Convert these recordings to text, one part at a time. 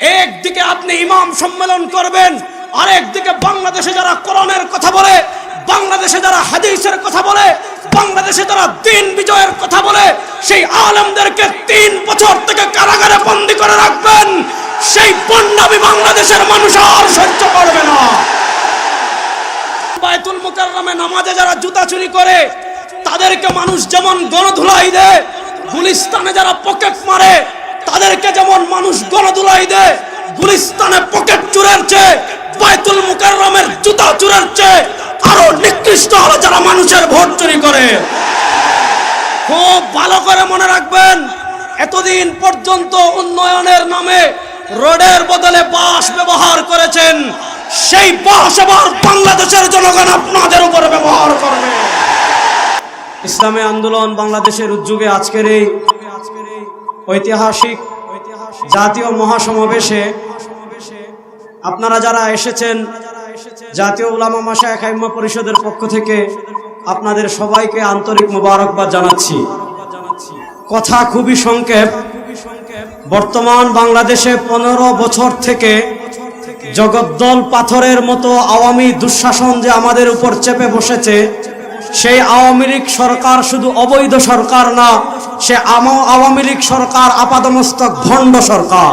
একদিকে আপনি ইমাম সম্মেলন করবেন, আরেকদিকে বাংলাদেশে যারা কোরআনের কথা বলে, বাংলাদেশে যারা হাদিসের কথা বলে, বাংলাদেশে যারা দিন বিজয়ের কথা বলে, সেই আলমদেরকে তিন বছর থেকে কারাগারে বন্দি করে রাখবেন। সেই বন্যাবি বাংলাদেশের মানুষ আর সহ্য করবে না। বায়তুল মুকাররমে নামাজে যারা জুতা চুরি করে, তাদেরকে মানুষ যেমন গণধুলাই দেয়, গুলিস্তানে যারা পকেট মারে তাদেরকে যেমন মানুষ গণধুলাই দেয়, গুলিস্তানে পকেট চুরের চেয়ে বায়তুল মুকাররমের জুতা চুরের চেয়ে আরও নিকৃষ্ট হলো যারা মানুষের ভোট চুরি করে। খুব ভালো করে মনে রাখবেন, এতদিন পর্যন্ত উন্নয়নের নামে রোডের বদলে বাস ব্যবহার করেছেন, সেই বাস এবার বাংলাদেশের জনগণ আপনাদের উপর ব্যবহার করবে। ইসলামী আন্দোলন বাংলাদেশের উদ্যোগে আজকের এই ঐতিহাসিক জাতীয় মহাসমাবেশে আপনারা যারা এসেছেন জাতীয় উলামা মাসা একাইম্মা পরিষদের পক্ষ থেকে আপনাদের সবাইকে আন্তরিক মোবারকবাদ জানাচ্ছি। কথা খুবই সংক্ষেপ। বর্তমান বাংলাদেশে পনেরো বছর থেকে জগদ্দল পাথরের মতো আওয়ামী দুঃশাসন যে আমাদের উপর চেপে বসেছে সেই আওয়ামী লীগ সরকার শুধু অবৈধ সরকার না, সে আওয়ামী লীগ সরকার আপাদমস্তক ভণ্ড সরকার।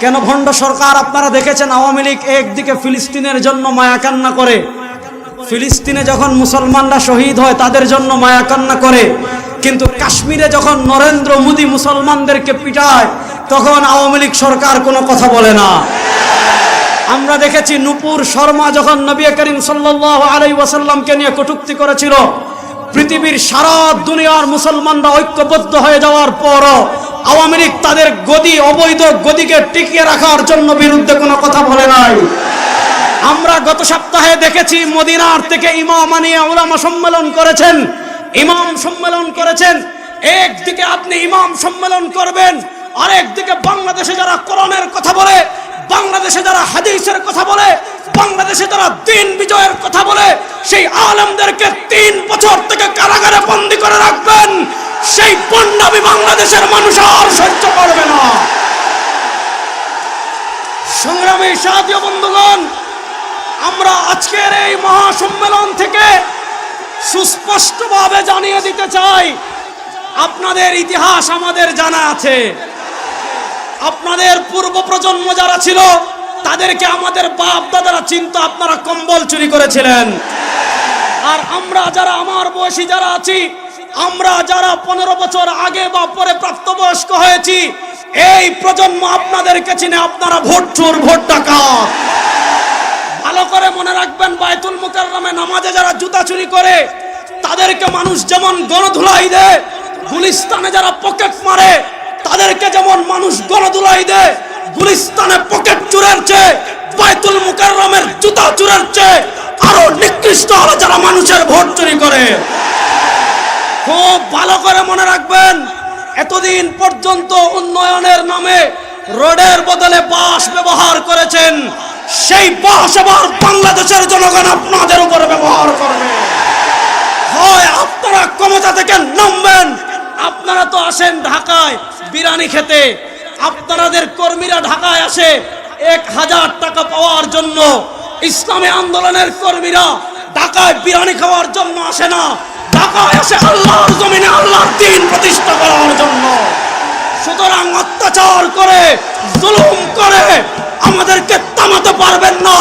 কেন ভণ্ড সরকার? আপনারা দেখেছেন আওয়ামী লীগ একদিকে ফিলিস্তিনের জন্য মায়া কান্না করে। ফিলিস্তিনে যখন মুসলমানরা শহীদ হয়, তাদের জন্য মায়া কান্না করে। কিন্তু কাশ্মীরে যখন নরেন্দ্র মোদী মুসলমানদেরকে পিটায়, তখন আওয়ামী লীগ সরকার কোনো কথা বলে না। আমরা দেখেছি নুপুর শর্মা যখন নবী করিম সাল্লাহ আলাই ওয়াসাল্লামকে নিয়ে কটুক্তি করেছিল, পৃথিবীর সারা দুনিয়ার মুসলমানরা ঐক্যবদ্ধ হয়ে যাওয়ার পরও আওয়ামী লীগ তাদের গদি, অবৈধ গদিকে টিকিয়ে রাখার জন্য বিরুদ্ধে কোনো কথা বলে নাই। আমরা গত সপ্তাহে দেখেছি মদিনার থেকে ইমাম আনিয়ে ওলামা সম্মেলন করেছেন, ইমাম সম্মেলন করেছেন। একদিকে আপনি ইমাম সম্মেলন করবেন, আরেকদিকে বাংলাদেশে যারা কোরআনের কথা বলে বাংলাদেশে যারা হাদিসের কথা বলে, বাংলাদেশে যারা দিন বিজয়ের কথা বলে, সেই আলমদেরকে তিন বছর থেকে কারাগারে বন্দি করে রাখবেন। সেই বন্যাবি বাংলাদেশের মানুষ আর সহ্য করবে না। সংগ্রামী সাহায্য বন্ধুগণ, আমরা আজকের এই মহাসম্মেলন থেকে সুস্পষ্টভাবে জানিয়ে দিতে চাই, আপনাদের ইতিহাস আমাদের জানা আছে। আপনাদের পূর্ব প্রজন্ম যারা ছিল, তাদেরকে আমাদের বাপ দাদারা চিন্তা আপনারা কম্বল চুরি করেছিলেন। আর আমরা যারা আমার বয়সী যারা আছি, আমরা যারা পনেরো বছর আগে বা পরে প্রাপ্তবয়স্ক হয়েছি, এই প্রজন্ম আপনাদেরকে চিনে আপনারা ভোট চোর, ভোট টাকা ভালো করে মনে রাখবেন বায়তুল মুকাররমে নামাজে যারা জুতা চুরি করে, তাদেরকে মানুষ যেমন গণধুলাই দেয়, গুলিস্তানে যারা পকেট মারে তাদেরকে যেমন মানুষ গণধুলাই দেয়, গুলিস্তানে পকেট চুরের চেয়ে বায়তুল মুকাররমের জুতা চুরের চেয়ে আরও নিকৃষ্ট হলো যারা মানুষের ভোট চুরি করে। খুব ভালো করে মনে রাখবেন, এতদিন পর্যন্ত উন্নয়নের নামে রোডের বদলে বাস ব্যবহার করেছেন, সেই বাস এবার বাংলাদেশের জনগণ আপনাদের উপর ব্যবহার করবে। হয় আপনারা ক্ষমতা থেকে নামবেন আপনারা তো আসেন ঢাকায় বিরানি খেতে। আপনাদের কর্মীরা ঢাকায় আসে এক হাজার টাকা পাওয়ার জন্য। ইসলামী আন্দোলনের কর্মীরা ঢাকায় বিরানি খাওয়ার জন্য আসে না। ঢাকায় আসে আল্লাহর জমিনে আল্লাহর দিন প্রতিষ্ঠা করার জন্য। সুতরাং অত্যাচার করে, জুলুম করে আমাদেরকে থামাতে পারবেন না।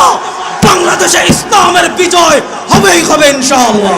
বাংলাদেশে ইসলামের বিজয় হবেই হবে ইনশাআল্লাহ।